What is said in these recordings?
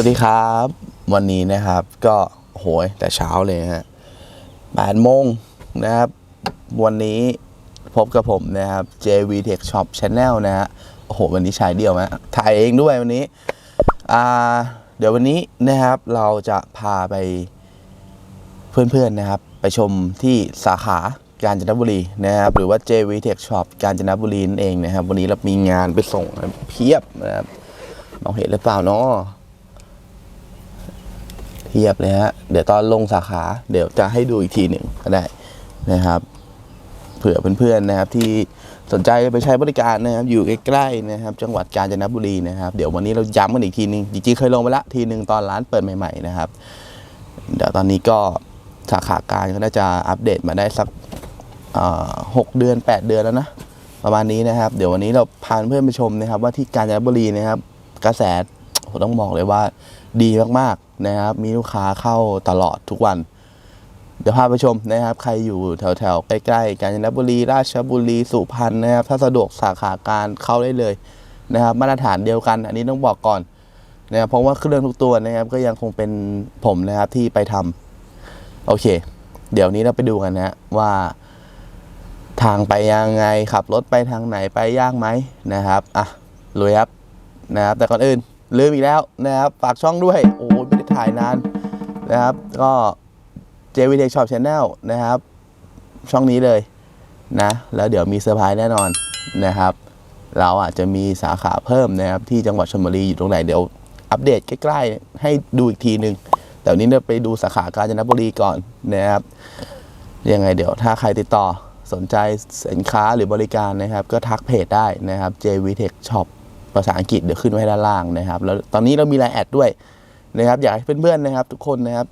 วัสดีครับ วันนี้นะครับก็โหยแต่เช้าเลยฮะแปดโมงนะครับ วันนี้พบกับผมนะครับ JV Tech Shop Channel นะฮะโอ้โห วันนี้ชายเดียวนะถ่ายเองด้วยวันนี้อ่าเดี๋ยววันนี้นะครับเราจะพาไปเพื่อนๆนะครับ ไปชมที่สาขากาญจนบุรีนะครับ หรือว่า JV Tech Shop กาญจนบุรีนั่นเองนะครับ วันนี้เรามีงานไปส่งเพียบนะครับมองเห็นหรือเปล่าเนาะ เทียบเลยฮะเดี๋ยวตอนลงสาขาเดี๋ยวจะให้ดูอีกทีหนึ่งก็ได้นะครับ เผื่อเพื่อนๆนะครับที่สนใจไปใช้บริการนะครับ อยู่ใกล้ๆนะครับ จังหวัดกาญจนบุรีนะครับ เดี๋ยววันนี้เราย้ำกันอีกทีหนึงจริงๆเคยลงไปละทีหนึ่งตอนร้านเปิดใหม่ ๆนะครับ เดี๋ยวตอนนี้ก็สาขาการก็น่าจะอัปเดตมาได้สักหกเดือน 8 เดือนแล้วนะประมาณนี้นะครับ เดี๋ยววันนี้เราพาเพื่อนไปชมนะครับ ว่าที่กาญจนบุรีนะครับ กระแสผมต้องบอกเลยว่าดีมากๆ นะครับ มีลูกค้าเข้าตลอดทุกวัน เดี๋ยวพาไปชมนะครับ ใครอยู่แถวๆ ใกล้ๆ กาญจนบุรี ราชบุรี สุพรรณนะครับ ถ้าสะดวกสาขาการเข้าได้เลยนะครับ มาตรฐานเดียวกัน อันนี้ต้องบอกก่อนนะครับ เพราะว่าเครื่องทุกตัวนะครับ ก็ยังคงเป็นผมนะครับที่ไปทำโอเค เดี๋ยวนี้เราไปดูกันนะฮะว่าทางไปยังไงขับรถไปทางไหนไปยากไหมนะครับ อะลุยครับนะครับ แต่ก่อนอื่นลืมอีกแล้วนะครับ ฝากช่องด้วยโอ้ ถ่ายนานนะครับ ก็ JV Tech Shop Channel นะครับ ช่องนี้เลยนะ แล้วเดี๋ยวมีเซอร์ไพรส์แน่นอนนะครับ เราอาจจะมีสาขาเพิ่มนะครับ ที่จังหวัดชลบุรีอยู่ตรงไหนเดี๋ยวอัปเดตใกล้ๆ ให้ดูอีกทีหนึ่งแต่วันนี้เราไปดูสาขากาญจนบุรีก่อนนะครับ ยังไงเดี๋ยวถ้าใครติดต่อสนใจสินค้าหรือบริการนะครับ ก็ทักเพจได้นะครับ JV Tech Shop ภาษาอังกฤษเดี๋ยวขึ้นไว้ด้านล่างนะครับ แล้วตอนนี้เรามีไลน์แอดด้วย นะครับอยากให้เพื่อนๆนะครับทุกคนนะครับ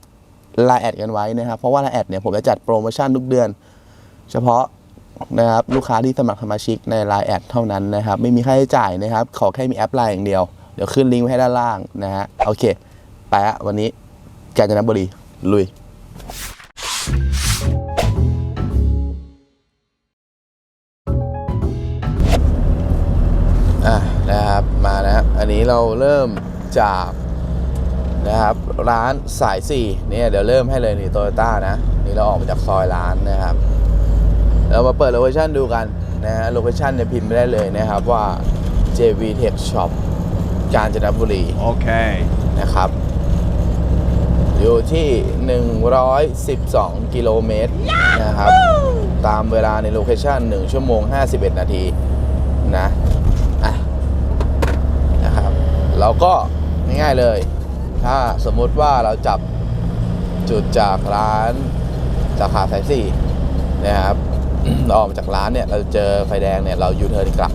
ไลน์แอดกันไว้นะครับ เพราะว่าไลน์แอดเนี่ยผมจะจัดโปรโมชั่นทุกเดือน เฉพาะนะครับลูกค้าที่สมัครสมาชิกในไลน์แอดเท่านั้นนะครับ ไม่มีค่าใช้จ่ายนะครับ ขอแค่มีแอปไลน์อย่างเดียว เดี๋ยวขึ้นลิงก์ไว้ให้ด้านล่างนะฮะโอเค ไปอะวันนี้กาญจนบุรีลุยอะนะครับมานะครับอันนี้เราเริ่มจาก นะครับร้านสาย4เนี่ยเดี๋ยวเริ่มให้เลยนี่โตโยต้านะนี่เราออกมาจากซอยร้านนะครับ เรามาเปิดโลเคชั่นดูกันนะฮะโลเคชั่นเนี่ยพิมพ์ไม่ได้เลยนะครับว่า JV Tech Shop กาญจนบุรี Okay. นะครับ อยู่ที่ 112 กิโลเมตรนะครับ ตามเวลาในโลเคชั่น1 ชั่วโมง 51 นาทีนะอะนะครับเราก็ง่ายๆเลย ถ้าสมมุติว่าเราจับจุดจากร้านสาขาสายสี่นะครับเราออกจากร้านเนี่ยเราเจอไฟแดงเนี่ยเรายูเทิร์นกลับ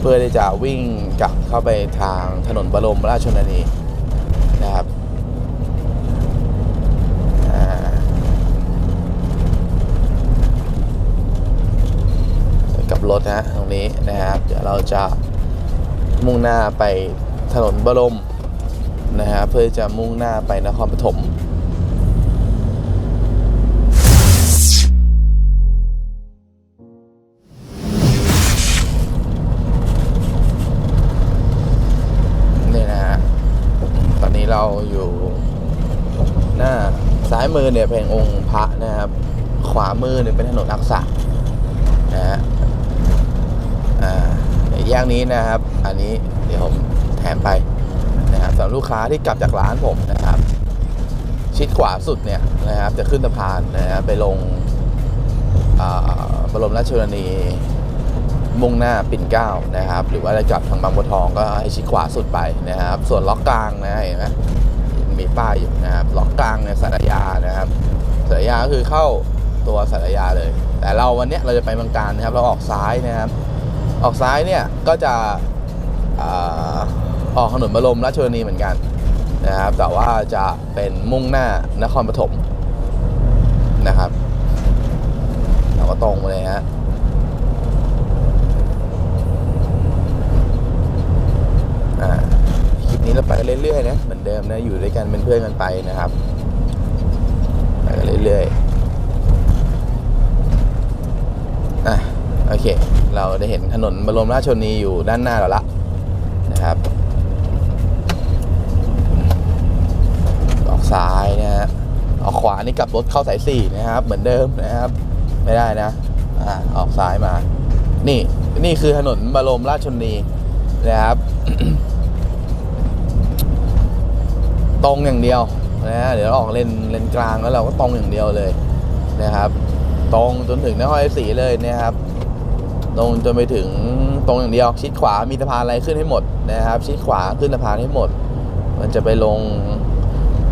เพื่อที่จะวิ่งกลับเข้าไปทางถนนบรมราชชนนีนะครับกับรถนะฮะตรงนี้นะครับ เดี๋ยวเราจะมุ่งหน้าไปถนนบรม นะครับเพื่อจะมุ่งหน้าไปนครปฐมนี่นะฮะตอนนี้เราอยู่หน้าซ้ายมือเนี่ยเป็นองค์พระนะครับ ขวามือเนี่ยเป็นถนนอักษะนะฮะอ่าแยกนี้นะครับ อันนี้เดี๋ยวผมแถมไป สำหรับลูกค้าที่กลับจากร้านผมนะครับ ชิดขวาสุดเนี่ยนะครับ จะขึ้นสะพานนะครับไปลงบรมราชชนนีมุ่งหน้าปิ่นเกล้านะครับ หรือว่าจะกลับทางบางบัวทองก็ให้ชิดขวาสุดไปนะครับ ส่วนล็อกกลางนะเห็นไหมมีป้ายอยู่นะครับล็อกกลางเนี่ยสารยานะครับสารยาก็คือเข้าตัวสารยาเลย แต่เราวันนี้เราจะไปบางการนะครับ เราออกซ้ายนะครับ ออกซ้ายเนี่ยก็จะ ออกถนนบรมราชชนนีเหมือนกันนะครับ แต่ว่าจะเป็นมุ่งหน้านครปฐมนะครับ เราก็ตรงเลยฮะคลิปนี้เราไปเรื่อยๆนะเหมือนเดิมนะอยู่ด้วยกันเป็นเพื่อนกันไปนะครับไปเรื่อยๆอะโอเค เราได้เห็นถนนบรมราชชนนีอยู่ด้านหน้าเราละนะครับ ซ้ายนะฮะออกขวาที่กลับรถเข้าสายสี่นะครับ เหมือนเดิมนะครับ ไม่ได้นะอ่าออกซ้ายมา นี่นี่คือถนนบรมราชชนีนะครับ ตรงอย่างเดียวนะฮะเดี๋ยวออกเลนเลนกลางแล้วเราก็ตรงอย่างเดียวเลยนะครับ ตรงจนถึงนครศรีเลยนะครับ ตรงจนไปถึงตรงอย่างเดียว ชิดขวามีสะพานอะไรขึ้นให้หมดนะครับ ชิดขวาขึ้นสะพานให้หมด มันจะไปลง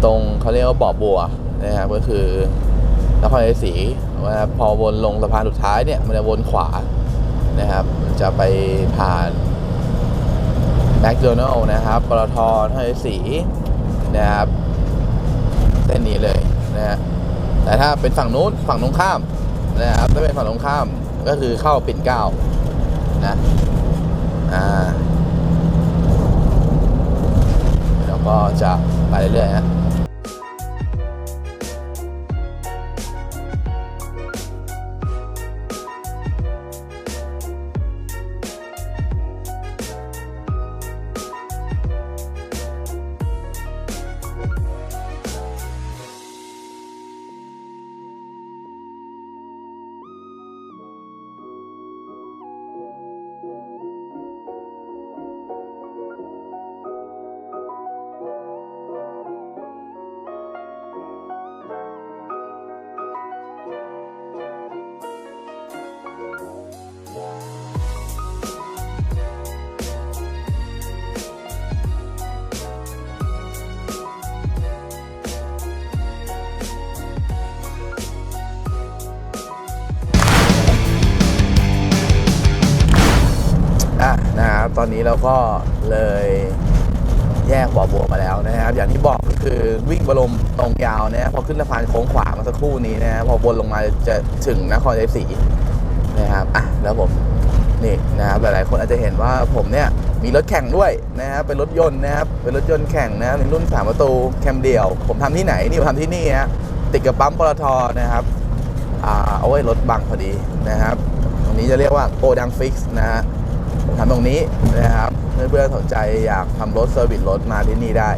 ตรงเขาเรียกว่าบ่อบัวนะครับก็คือนครชัยศรีนะครับพอวนลงสะพานสุดท้ายเนี่ยมันจะวนขวานะครับมันจะไปผ่านแมคโดนัลล์นะครับปตทนครชัยศรีนะครับเส้นนี้เลยนะฮะแต่ถ้าเป็นฝั่งนู้นฝั่งตรงข้ามนะครับถ้าเป็นฝั่งตรงข้ามก็คือเข้าปิ่นเกล้านะอ่าแล้วก็จะไปเรื่อยๆฮะ เราก็เลยแยกบ่อบัวมาแล้วนะครับ อย่างที่บอกก็คือวิ่งบรมตรงยาวนะพอขึ้นสะพานโค้งขวามาสักครู่นี้นะพอวนลงมาจะถึงนครชัยศรีนะครับอะแล้วผมนี่นะครับหลายๆคนอาจจะเห็นว่าผมเนี่ยมีรถแข่งด้วยนะครับเป็นรถยนต์นะครับเป็นรถยนต์แข่งนะเป็นรุ่นสามประตูแคมเดียว ผมทำที่ไหนนี่ผมทำที่นี่ฮะติดกับปั๊มปตทนะครับอ่าเอาไว้รถบังพอดีนะครับตรงนี้จะเรียกว่าโกดังฟิกซ์นะฮะ ทำตรงนี้นะครับเพื่อนๆสนใจอยากทำรถเซอร์วิสรถมาที่นี่ได้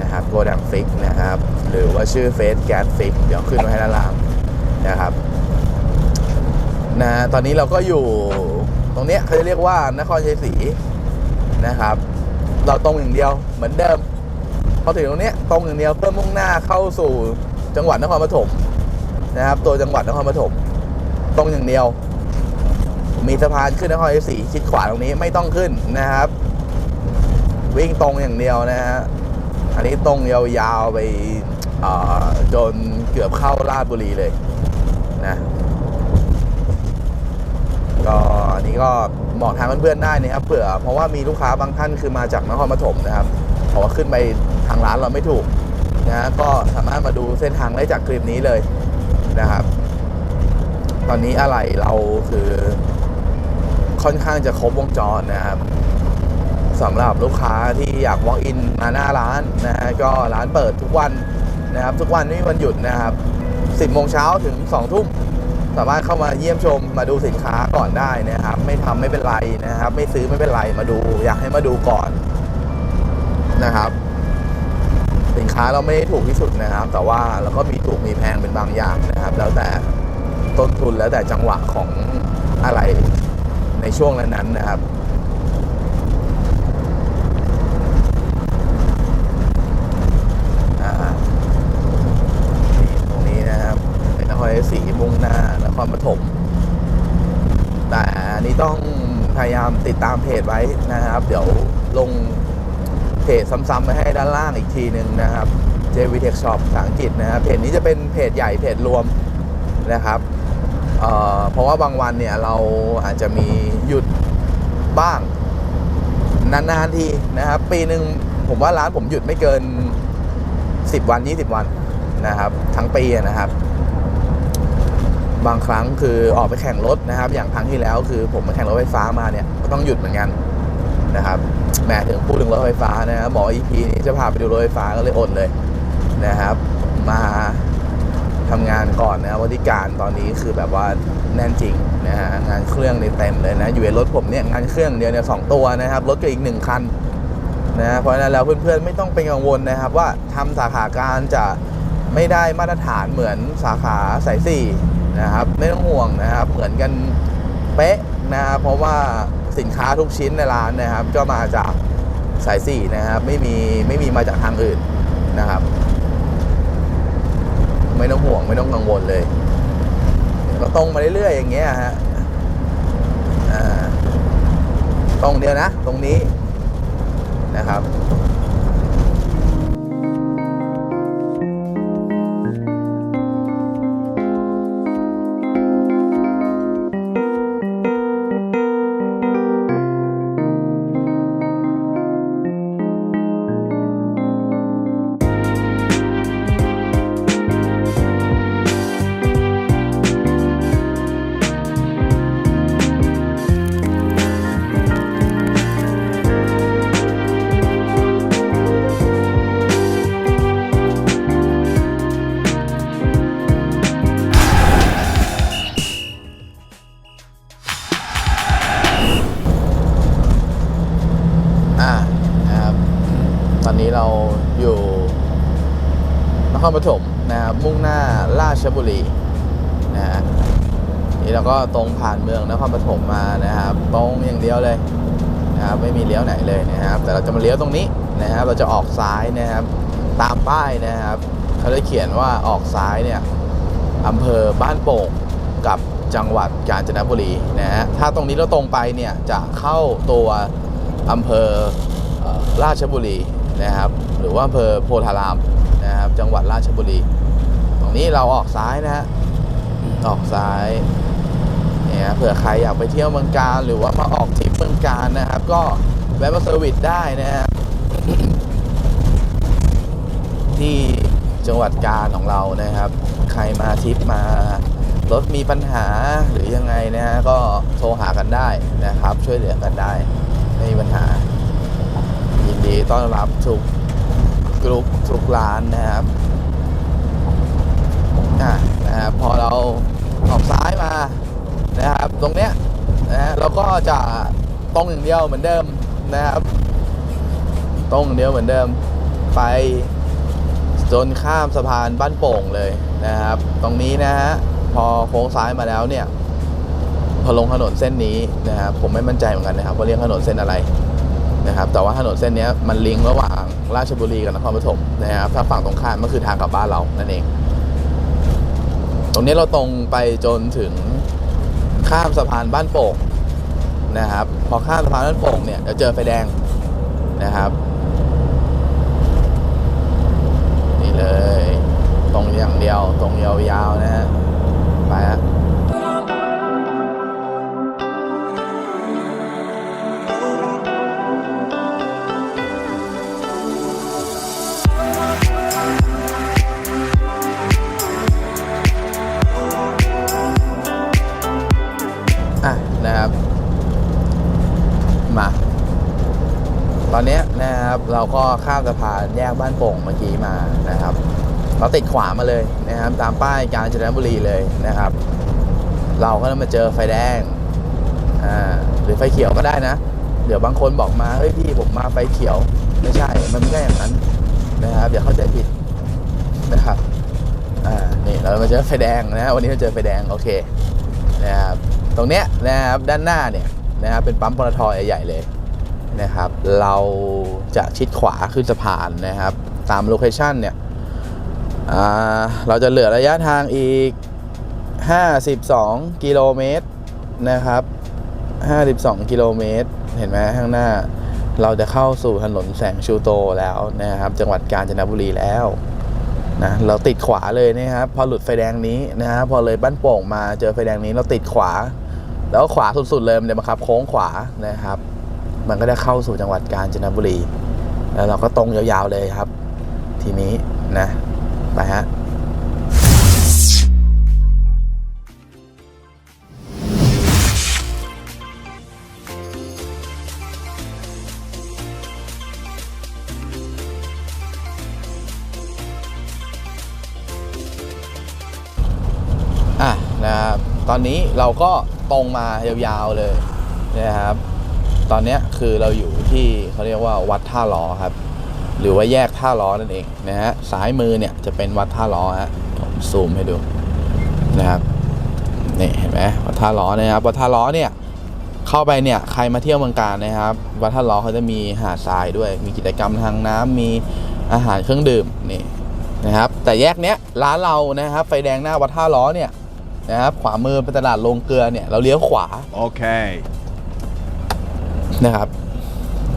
นะครับโกดังฟิกนะครับ หรือว่าชื่อเฟสแก๊สฟิกเดี๋ยวขึ้นมาให้ด้านล่างนะครับนะตอนนี้เราก็อยู่ตรงเนี้ยเขาจะเรียกว่านครชัยศรีนะครับ เราตรงอย่างเดียวเหมือนเดิมพอถึงตรงเนี้ยตรงอย่างเดียวเพื่อมุ่งหน้าเข้าสู่จังหวัดนครปฐมนะครับ ตัวจังหวัดนครปฐมตรงอย่างเดียว มีสะพานขึ้นนครชัยศรีชิดขวาตรงนี้ไม่ต้องขึ้นนะครับ วิ่งตรงอย่างเดียวนะฮะอันนี้ตรงยาวๆไปจนเกือบเข้าราชบุรีเลยนะก็อันนี้ก็บอกทางเพื่อนๆได้นะครับเผื่อเพราะว่ามีลูกค้าบางท่านคือมาจากนครปฐมนะครับเพราะว่าขึ้นไปทางร้านเราไม่ถูกนะฮะก็สามารถมาดูเส้นทางได้จากคลิปนี้เลยนะครับ ตอนนี้อะไรเราคือ ค่อนข้างจะครบวงจรนะครับสำหรับลูกค้าที่อยาก walk in มาหน้าร้านนะฮะก็ร้านเปิดทุกวันนะครับ ทุกวันไม่มีวันหยุดนะครับ10โมงเช้าถึง2ทุ่มสามารถเข้ามาเยี่ยมชมมาดูสินค้าก่อนได้นะครับ ไม่ทำไม่เป็นไรนะครับ ไม่ซื้อไม่เป็นไรมาดู อยากให้มาดูก่อนนะครับ สินค้าเราไม่ได้ถูกที่สุดนะครับ แต่ว่าเราก็มีถูกมีแพงเป็นบางอย่างนะครับ แล้วแต่ต้นทุนแล้วแต่จังหวะของอะไร ในช่วงนั้นๆนะครับตรงนี้นะครับเป็นนครศรีมุ่งหน้านครปฐมแต่อันนี้ต้องพยายามติดตามเพจไว้นะครับ เดี๋ยวลงเพจซ้ำๆไปให้ด้านล่างอีกทีหนึ่งนะครับ JV Tech Shop ภาษาอังกฤษนะครับเพจนี้จะเป็นเพจใหญ่เพจรวมนะครับ เเพราะว่าบางวันเนี่ยเราอาจจะมีหยุดบ้าง นานๆทีนะครับ ปีหนึ่งผมว่าร้านผมหยุดไม่เกิน 10 วัน 20 วันนะครับ ทั้งปีนะครับ บางครั้งคือออกไปแข่งรถนะครับ อย่างครั้งที่แล้วคือผมไปแข่งรถไฟฟ้ามาเนี่ยก็ต้องหยุดเหมือนกันนะครับแหมถึงพูดถึงรถไฟฟ้านะครับบอก EP นี้จะพาไปดูรถไฟฟ้าก็เลยอดเลยนะครับ มา ทำงานก่อนนะครับวันที่การตอนนี้คือแบบว่าแน่นจริงนะฮะงานเครื่องในเต็มเลยนะอยู่ในรถผมเนี่ยงานเครื่องเดียวเนี่ยสองตัวนะครับรถก็อีกหนึ่งคันนะเพราะฉะนั้นแล้วเพื่อนๆไม่ต้องเป็นกังวลนะครับว่าทำสาขาการจะไม่ได้มาตรฐานเหมือนสาขาสายสี่นะครับไม่ต้องห่วงนะครับเหมือนกันเป๊ะนะครับเพราะว่าสินค้าทุกชิ้นในร้านนะครับก็มาจากสายสี่นะครับไม่มีไม่มีมาจากทางอื่นนะครับ ไม่ต้องห่วงไม่ต้องกังวลเลย ก็ตรงมาเรื่อยๆอย่างเงี้ยฮะตรงเดียวนะ ตรงนี้นะครับ ปฐมนะครับมุ่งหน้าราชบุรีนะฮะนี่เราก็ตรงผ่านเมืองนครปฐมมานะครับตรงอย่างเดียวเลยนะครับไม่มีเลี้ยวไหนเลยนะครับ แต่เราจะมาเลี้ยวตรงนี้นะครับ เราจะออกซ้ายนะครับ ตามป้ายนะครับเขาได้เขียนว่าออกซ้ายเนี่ยอำเภอบ้านโป่งกับจังหวัดกาญจนบุรีนะฮะถ้าตรงนี้เราตรงไปเนี่ยจะเข้าตัวอำเภอราชบุรีนะครับ หรือว่าอำเภอโพธาราม จังหวัดราชบุรี ตรงนี้เราออกซ้ายนะฮะ ออกซ้าย เนี่ยเผื่อใครอยากไปเที่ยวเมืองการหรือว่ามาออกทริปเมืองการนะครับ ก็แวะมาเซอร์วิสได้นะฮะที่จังหวัดกาญของเรานะครับ ใครมาทริปมารถมีปัญหาหรือยังไงนะฮะก็โทรหากันได้นะครับ ช่วยเหลือกันได้ ไม่มีปัญหา ยินดีต้อนรับทุก กรุ๊ปทุกร้านนะครับอะนะครับพอเราออกซ้ายมานะครับ ตรงเนี้ยนะฮะเราก็จะตรงอย่างเดียวเหมือนเดิมนะครับตรงอย่างเดียวเหมือนเดิมไปจนข้ามสะพานบ้านโป่งเลยนะครับ ตรงนี้นะฮะพอโค้งซ้ายมาแล้วเนี่ยพอลงถนนเส้นนี้นะครับผมไม่มั่นใจเหมือนกันนะครับว่าเรียกถนนเส้นอะไร นะครับแต่ว่าถนนเส้นนี้มันลิงก์ระหว่างราชบุรีกับนครปฐมนะครับถ้าฝั่งตรงข้ามก็คือทางกลับบ้านเรานั่นเอง ตรงนี้เราตรงไปจนถึงข้ามสะพานบ้านโป่งนะครับ พอข้ามสะพานบ้านโป่งเนี่ยจะเจอไฟแดงนะครับนี่เลย ตรงอย่างเดียวตรงยาวๆนะฮะไปฮะ ตอนนี้นะครับเราก็ข้ามสะพานแยกบ้านโป่งเมื่อกี้มานะครับ เราติดขวามาเลยนะครับ ตามป้ายกาญจนบุรีเลยนะครับ เราก็ต้องมาเจอไฟแดงอ่าหรือไฟเขียวก็ได้นะ เดี๋ยวบางคนบอกมาเฮ้ยพี่ผมมาไฟเขียวไม่ใช่ มันไม่ใช่อย่างนั้นนะครับอย่าเข้าใจผิดนะครับอ่านี่เรามาเจอไฟแดงนะวันนี้เราเจอไฟแดงโอเคนะครับตรงเนี้ยนะครับด้านหน้าเนี่ยนะครับเป็นปั๊มปตทใหญ่ๆเลย นะครับ เราจะชิดขวาขึ้นสะพานนะครับ ตามโลเคชันเนี่ยเราจะเหลือระยะทางอีก 52 กิโลเมตรนะครับ 52 กิโลเมตร เห็นไหมข้างหน้า เราจะเข้าสู่ถนนแสงชูโตแล้วนะครับ จังหวัดกาญจนบุรีแล้วนะเราติดขวาเลยนะครับ พอหลุดไฟแดงนี้นะครับพอเลยบ้านโป่งมาเจอไฟแดงนี้เราติดขวา แล้วขวาสุดๆเลยมันจะมาขับ โค้งขวานะครับ มันก็จะเข้าสู่จังหวัดกาญจนบุรี แล้วเราก็ตรงยาวๆเลยครับ ทีนี้นะ ไปฮะอะนะครับตอนนี้เราก็ตรงมายาวๆเลยนะครับ ตอนนี้คือเราอยู่ที่เขาเรียกว่าวัดท่าล้อครับ หรือว่าแยกท่าล้อนั่นเองนะฮะซ้ายมือเนี่ยจะเป็นวัดท่าล้อฮะผมซูมให้ดูนะครับนี่เห็นไหมวัดท่าล้อนะครับวัดท่าล้อเนี่ยเข้าไปเนี่ยใครมาเที่ยวเมืองการนะครับ วัดท่าล้อเขาจะมีหาดทรายด้วย มีกิจกรรมทางน้ำมีอาหารเครื่องดื่มนี่นะครับ แต่แยกเนี้ยร้านเรานะครับ ไฟแดงหน้าวัดท่าล้อเนี่ยนะครับขวามือเป็นตลาดโรงเกลือเนี่ยเราเลี้ยวขวา Okay. นะครับ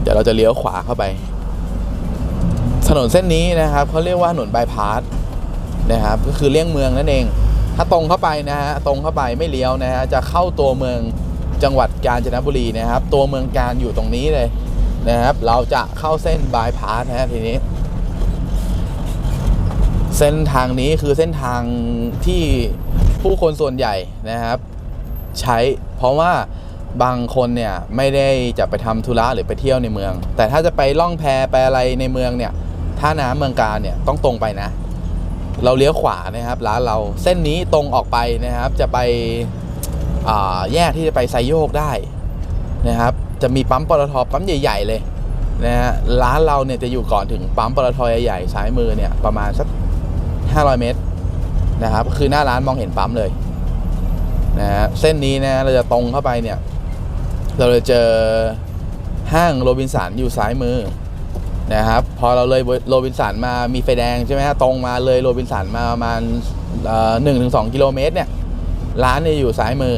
เดี๋ยวเราจะเลี้ยวขวาเข้าไป ถนนเส้นนี้นะครับเขาเรียกว่าถนนบายพาสนะครับก็คือเลี่ยงเมืองนั่นเอง ถ้าตรงเข้าไปนะฮะตรงเข้าไปไม่เลี้ยวนะฮะจะเข้าตัวเมืองจังหวัดกาญจนบุรีนะครับ ตัวเมืองการอยู่ตรงนี้เลยนะครับ เราจะเข้าเส้นบายพาสนะฮะทีนี้ เส้นทางนี้คือเส้นทางที่ผู้คนส่วนใหญ่นะครับ ใช้เพราะว่า บางคนเนี่ยไม่ได้จะไปทำธุระหรือไปเที่ยวในเมือง แต่ถ้าจะไปล่องแพไปอะไรในเมืองเนี่ยท่าน้ำเมืองการเนี่ยต้องตรงไปนะ เราเลี้ยวขวานะครับร้านเราเส้นนี้ตรงออกไปนะครับ จะไปแยกที่จะไปไซโยกได้นะครับ จะมีปั๊มปตทปั๊มใหญ่ ๆ เลยนะฮะร้านเราเนี่ยจะอยู่ก่อนถึงปั๊มปตทใหญ่ๆซ้ายมือเนี่ยประมาณสัก 500 เมตรนะครับคือหน้าร้านมองเห็นปั๊มเลยนะฮะเส้นนี้นะเราจะตรงเข้าไปเนี่ย เราจะเจอห้างโรบินสันอยู่ซ้ายมือนะครับ พอเราเลยโรบินสันมามีไฟแดงใช่ไหมฮะตรงมาเลยโรบินสันมาประมาณหนึ่งถึงสองกิโลเมตรเนี่ยร้านเนี่ยอยู่ซ้ายมือ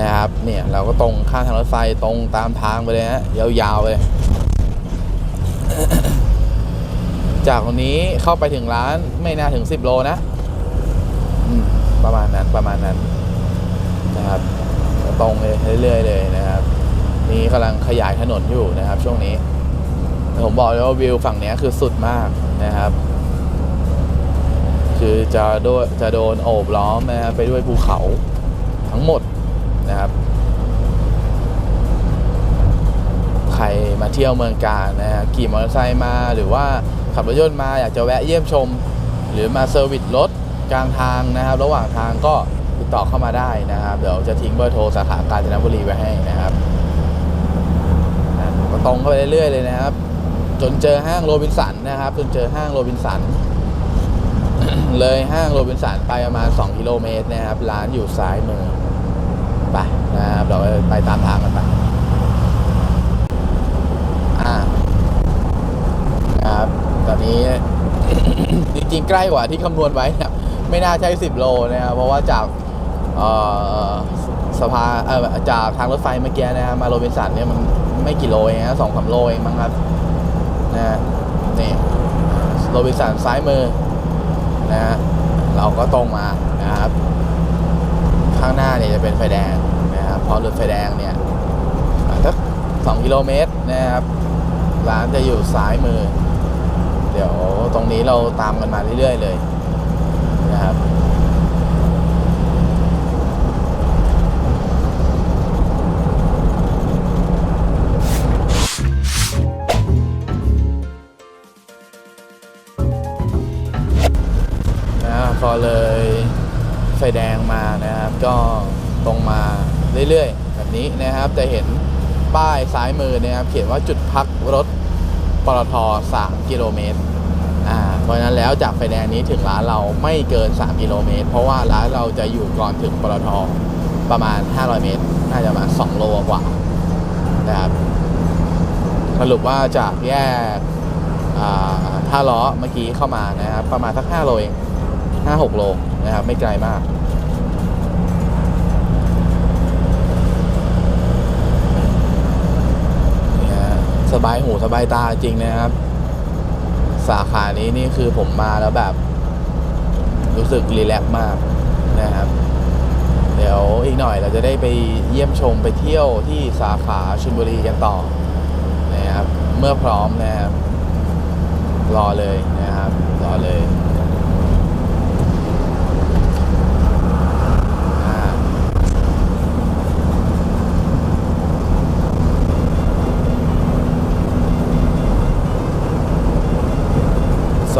นะครับเนี่ยเราก็ตรงข้ามทางรถไฟตรงตามทางไปเลยฮะยาวๆเลยจากตรงนี้เข้าไปถึงร้านไม่น่าถึง10โลนะประมาณนั้นประมาณนั้นนะครับ ตรงเลยเรื่อยๆเลยนะครับ นี่กำลังขยายถนนอยู่นะครับ ช่วงนี้ ผมบอกเลยว่าวิวฝั่งนี้คือสุดมากนะครับ คือจะโดนจะโดนโอบล้อมนะครับไปด้วยภูเขาทั้งหมดนะครับ ใครมาเที่ยวเมืองการนะฮะขี่มอเตอร์ไซค์มาหรือว่าขับรถยนต์มาอยากจะแวะเยี่ยมชม หรือมาเซอร์วิสรถกลางทางนะครับ ระหว่างทางก็ ต่อเข้ามาได้นะครับ เดี๋ยวจะทิ้งเบอร์โทรสาขากาญจนบุรีไว้ให้นะครับก็ตรงเข้าไปเรื่อยๆเลยนะครับ จนเจอห้างโรบินสันนะครับ จนเจอห้างโรบินสัน เลยห้างโรบินสันไปประมาณ 2 กิโลเมตรนะครับ ร้านอยู่ซ้ายมือไปนะครับเราไปตามทางกันไปอ่านะครับตอนนี้จริงๆ ใกล้กว่าที่คำนวณไว้นะไม่น่าใช่ 10 โลนะครับ เพราะว่าจาก สะพาจากทางรถไฟเมื่อกี้นะครับมาโรบินสันเนี่ยมันไม่กี่โลเองนะสองสามโลเองมั้งครับนะฮะนี่โรบินสันซ้ายมือนะฮะเราก็ตรงมานะครับ ข้างหน้าเนี่ยจะเป็นไฟแดงนะครับพอหลุดไฟแดงเนี่ยสักสองกิโลเมตรนะครับร้านจะอยู่ซ้ายมือ เดี๋ยวตรงนี้เราตามกันมาเรื่อยๆเลย ฟแดงมานะครับ ก็ตรงมาเรื่อยๆ แบบนี้นะครับจะเห็นป้ายซ้ายมือนะครับ เขียนว่าจุดพักรถปตท3กิโลเมตรอ่าเพราะนั้นแล้วจากไฟแดงนี้ถึงร้านเราไม่เกิน 3 กิโลเมตร เพราะว่าร้านเราจะอยู่ก่อนถึงปตทประมาณ 500 เมตร น่าจะประมาณ2โลกว่านะครับสรุปว่าจากแยกอ่าท่าล้อเมื่อกี้เข้ามานะครับ ประมาณสัก5โลเองห้าหกโล นะครับไม่ไกลมากนะฮะสบายหูสบายตาจริงนะครับ สาขานี้นี่คือผมมาแล้วแบบ รู้สึกรีแลกซ์มากนะครับ เดี๋ยวอีกหน่อยเราจะได้ไปเยี่ยมชมไปเที่ยวที่สาขาชลบุรีกันต่อนะครับ เมื่อพร้อมนะครับรอเลยนะครับ รอเลย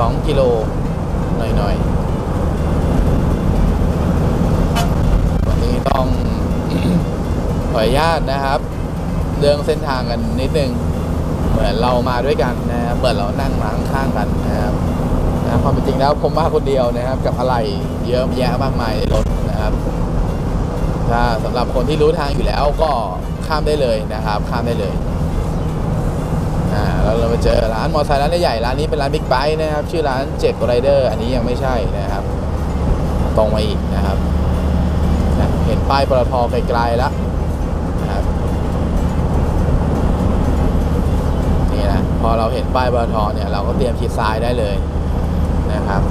2 กิโลหน่อยๆ วันนี้ต้องขออนุญาตนะครับ เรื่องเส้นทางกันนิดนึง เหมือนเรามาด้วยกันนะครับเหมือนเรานั่งมาข้างๆกันนะครับนะความเป็นจริงแล้วผมมาคนเดียวนะครับ กับอะไรเยอะแยะมากมายในรถนะครับ ถ้าสำหรับคนที่รู้ทางอยู่แล้วก็ข้ามได้เลยนะครับ ข้ามได้เลย เรามาเจอร้านมอเตอร์ไซค์ร้านใหญ่ร้านนี้เป็นร้านบิ๊กไบค์นะครับ ชื่อร้านเจ็กไรเดอร์อันนี้ยังไม่ใช่นะครับ ตรงมาอีกนะครับนะเห็นป้ายปตทไกลๆแล้วนะครับนี่นะพอเราเห็นป้ายปตทเนี่ยเราก็เตรียมชิดซ้ายได้เลยนะครับ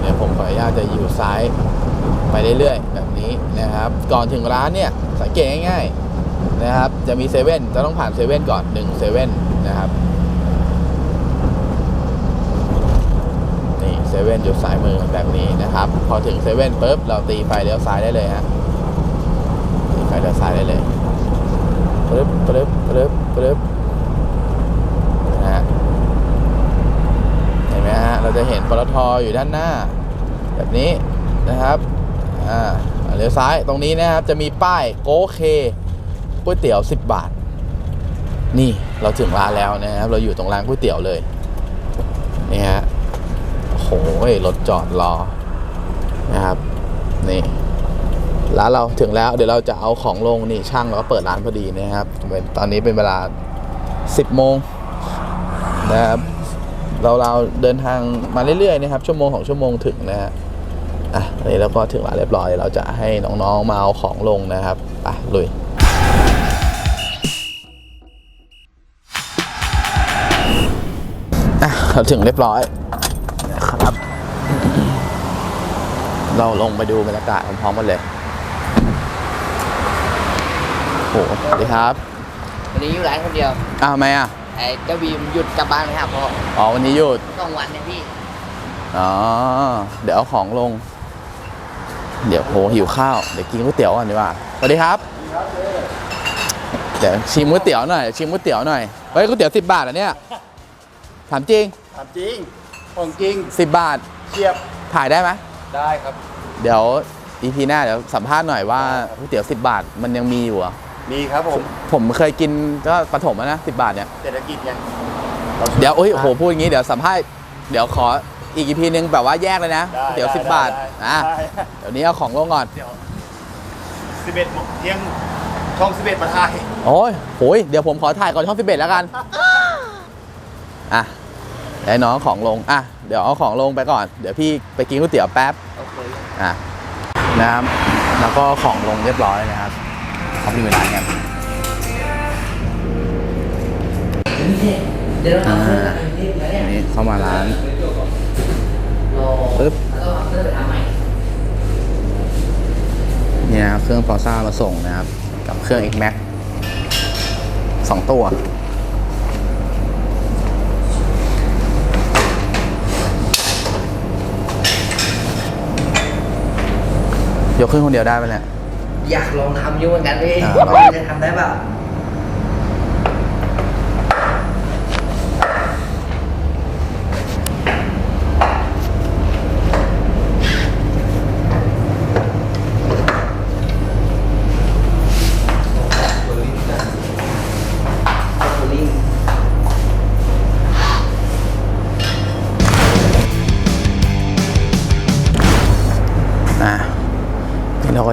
เดี๋ยวผมขออนุญาตจะอยู่ซ้ายไปเรื่อยๆแบบนี้นะครับ ก่อนถึงร้านเนี่ยสังเกตง่ายๆนะครับ จะมีเซเว่นจะต้องผ่านเซเว่นก่อนหนึ่งเซเว่นนะครับ นี่เซเว่นอยู่ซ้ายมือแบบนี้นะครับ พอถึงเซเว่นปุ๊บเราตีไฟเลี้ยวซ้ายได้เลยฮะตีไฟเลี้ยวซ้ายได้เลยปึ๊บปึ๊บปึ๊บปึ๊บนะฮะเห็นไหมฮะเราจะเห็นปตทอยู่ด้านหน้า แบบนี้นะครับอ่าเลี้ยวซ้ายตรงนี้นะครับจะมีป้ายโกเคก๋วยเตี๋ยว 10 บาท นี่เราถึงร้านแล้วนะครับ เราอยู่ตรงร้านก๋วยเตี๋ยวเลยนี่ฮะ หรถจอดรอนะครับนี่ร้านเราถึงแล้วเดี๋ยวเราจะเอาของลงนี่ช่างเราก็เปิดร้านพอดีนะครับตอนนี้เป็นเวลา 10โมงนะครับเราเราเดินทางมาเรื่อยๆนะครับ ชั่วโมงของชั่วโมงถึงนะฮะอะอันนี้เราก็ถึงร้านเรียบร้อย เราจะให้น้องๆมาเอาของลงนะครับไปลุยอะเราถึงเรียบร้อย นะครับ เราลงไปดูบรรยากาศพร้อมๆกันเลยโหสวัสดีครับวันนี้อยู่ร้านคนเดียวอ้าวทำไมอะไอ้เจ้าบีมหยุดกลับบ้านไหมครับพ่ออ๋อวันนี้หยุดสองวันเนี่ยพี่อ๋อเดี๋ยวเอาของลง เดี๋ยวโหหิวข้าวเดี๋ยวกินก๋วยเตี๋ยวก่อนดีกว่าสวัสดีครับเดี๋ยวชิมก๋วยเตี๋ยวหน่อยชิมก๋วยเตี๋ยวหน่อยเฮ้ยก๋วยเตี๋ยวสิบบาทเหรอะเนี่ยถามจริง ถามจริง ของจริงสิบบาท เชียบถ่ายได้ไหม ได้ครับ เดี๋ยวอีพีหน้าเดี๋ยวสัมภาษณ์หน่อยว่าก๋วยเตี๋ยวสิบบาทมันยังมีอยู่เหรอมีครับผมผมเคยกินก็ประถมอะนะสิบบาทเนี่ย เศรษฐกิจไงเดี๋ยวโอ้ยโอ้โหพูดอย่างนี้เดี๋ยวสัมภาษณ์เดี๋ยวขออีกอีพีนึงแบบว่าแยกเลยนะก๋วยได้เตี๋ยวสิบบาทอะได้เดี๋ยวนี้เอาของลงก่อน เดี๋ยวสิบเอ็ดเที่ยงช่องสิบเอ็ดมาถ่าย โอ้ยโหยเดี๋ยวผมขอถ่ายก่อนช่องสิบเอ็ดแล้วกัน อะ ได้น้องของลง อะ เดี๋ยวเอาของลงไปก่อน เดี๋ยวพี่ไปกินก๋วยเตี๋ยวแป๊บ โอเค อะนะครับ แล้วก็ของลงเรียบร้อยนะครับเขามีเวลากันเดี๋ยวเราอ่าเอาเสื้อไปรีบแล้วเนี่ยอันนี้เข้ามาร้านรอปึ๊บ แล้วก็เอาเสื้อไปทำใหม่เนี่ยนะครับเครื่อง f o r z a มาส่งนะครับ กับเครื่อง X Max สองตัว ยกขึ้นคนเดียวได้ไหมเนี่ยอยากลองทำอยู่เหมือนกันพี่อ่าว่าพี่จะทำได้เปล่า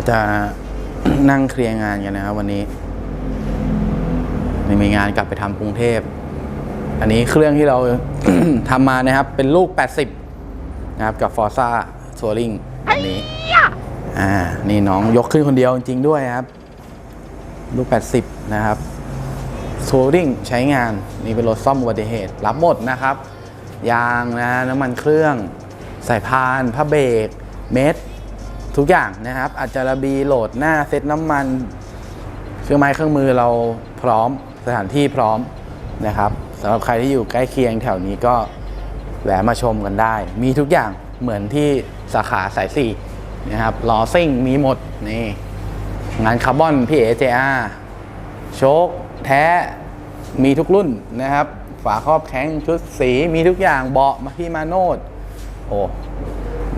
จะนั่งเคลียร์งานกันนะครับวันนี้นี่มีงานกลับไปทำกรุงเทพ อันนี้เครื่องที่เราทำมานะครับ เป็นลูก 80 นะครับ กับ Forza Touring อันนี้อ่านี่น้องยกขึ้นคนเดียวจริงๆด้วยครับ ลูก 80 นะครับทัวริงใช้งาน นี่เป็นรถซ่อมอุบัติเหตุ รับหมดนะครับ ยางนะน้ำมันเครื่อง สายพานผ้าเบรกเม็ด ทุกอย่างนะครับ อาจจะระบีโหลดหน้าเซ็ตน้ำมัน เครื่องไม้เครื่องมือเราพร้อมสถานที่พร้อมนะครับสำหรับใครที่อยู่ใกล้เคียงแถวนี้ก็แวะมาชมกันได้ มีทุกอย่างเหมือนที่สาขาสายสี่นะครับล้อซิ่งมีหมดนี่งานคาร์บอนพี่เอเจอาโชคแท้มีทุกรุ่นนะครับ ฝาครอบแข้งชุดสีมีทุกอย่างเบาะมาพี่มาโนดโอ้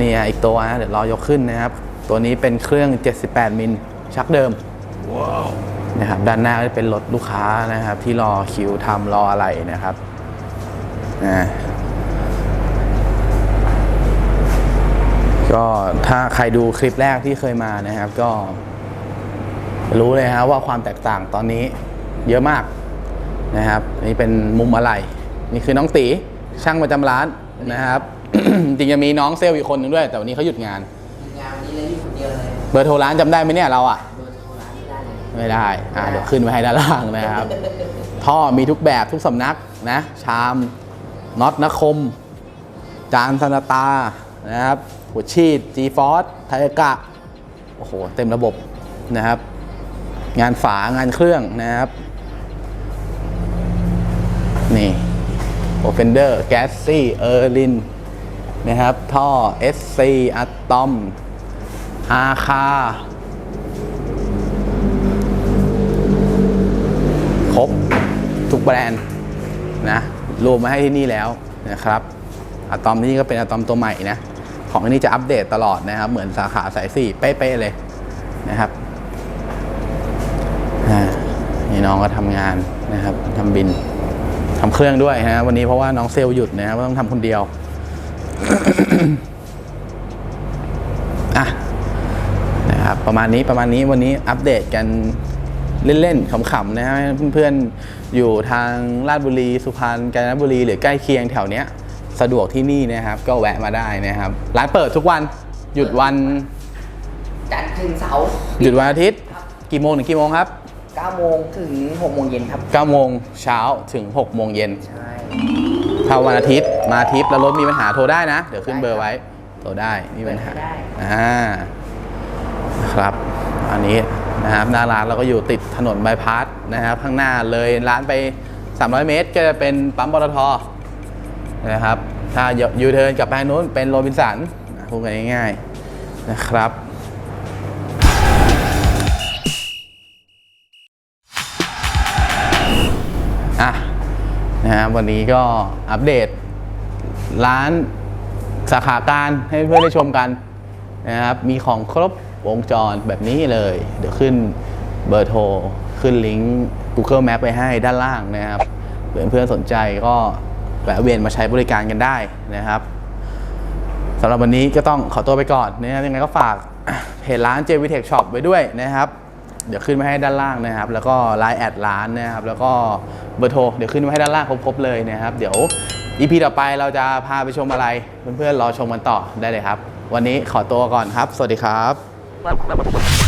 นี่ยอีกตัวนะเดี๋ยวรอยกขึ้นนะครับ ตัวนี้เป็นเครื่อง 78 มิลชักเดิมนะครับด้านหน้าก็จะเป็นรถลูกค้านะครับ ที่รอคิวทำรออะไรนะครับอ่าก็ถ้าใครดูคลิปแรกที่เคยมานะครับ ก็รู้เลยครับว่าความแตกต่างตอนนี้เยอะมากนะครับนี่เป็นมุมอะไร นี่คือน้องตีช่างประจำร้านนะครับ จริงจะมีน้องเซลล์อีกคนหนึงด้วย แต่วันนี้เขาหยุดงานงา นวันนี้เลยอยู่คนเดียวเลยเบอร์โทรร้านจำได้ไหมเนี่ยเราอะ เบอร์โทรร้านไม่ได้เลยไม่ได้ อ่าเดี๋ยวขึ้นไว้ให้ด้านล่างนะครับ ท่อมีทุกแบบทุกสำนักนะ ชามน็อตนคม จานธนาตานะครับ หัวชีด G Force ไทยกะ โอ้โห เต็มระบบนะครับ งานฝางานเครื่องนะครับ นี่โอเฟนเดอร์แกสซี่เออร์ลินนะครับ ท่อ SC อะตอม อาคา ครบ ทุกแบรนด์นะรวมมาให้ที่นี่แล้วนะครับอะตอมที่นี่ก็เป็นอะตอมตัวใหม่นะ ของที่นี่จะอัปเดตตลอดนะครับ เหมือนสาขาสายสี่เป๊ะๆเลยนะครับนี่น้องก็ทำงานนะครับทำบินทำเครื่องด้วยนะวันนี้เพราะว่าน้องเซลล์หยุดนะครับต้องทำคนเดียวอะ ประมาณนี้ประมาณนี้วันนี้อัปเดตกันเล่นๆขำๆนะฮะเพื่อนๆอยู่ทางลาดบุรีสุพรรณกาญจนบุรีหรือใกล้เคียงแถวเนี้ยสะดวกที่นี่นะครับ ก็แวะมาได้นะครับร้านเปิดทุกวันหยุดวันจันทร์ถึงเสาร์หยุดวันอาทิตย์ กี่โมงถึงกี่โมงครับ9โมงถึง6โมงเย็นครับ9โมงเช้าถึง6โมงเย็นใช่ถ้าวันอาทิตย์มาอาทิตย์แล้วรถมีปัญหาโทรได้นะ เดี๋ยวขึ้นเบอร์ไว้โทรได้มีปัญหาได้อ่านะ ครับ อันนี้นะครับหน้าร้านเราก็อยู่ติดถนนบายพาสนะครับข้างหน้าเลยร้านไป 300 เมตร ก็จะเป็นปั๊มปตทนะครับ ถ้ายูเทิร์นกลับไปทางนู้นเป็นโรบินสันพูดกันง่ายๆนะครับอะนะครับวันนี้ก็อัปเดต ร้านสาขาการให้เพื่อนได้ชมกันนะครับ มีของครบ วงจรแบบนี้เลย เดี๋ยวขึ้นเบอร์โทร ขึ้นลิงก์ Google Map ไปให้ด้านล่างนะครับเพื่อนเพื่อนๆสนใจก็แวะเวียนมาใช้บริการกันได้นะครับสำหรับวันนี้ก็ต้องขอตัวไปก่อนนะครับยังไงก็ฝากเพจร้าน j v t e c h Shop ไว้ด้วยนะครับ เดี๋ยวขึ้นมาให้ด้านล่างนะครับ แล้วก็ไลน์แอดร้านนะครับ แล้วก็เบอร์โทรเดี๋ยวขึ้นมาให้ด้านล่างครบๆเลยนะครับ เดี๋ยว EP ต่อไปเราจะพาไปชมอะไร เพื่อนๆรอชมกันต่อได้เลยครับ วันนี้ขอตัวก่อนครับ สวัสดีครับ Well, well, well, well.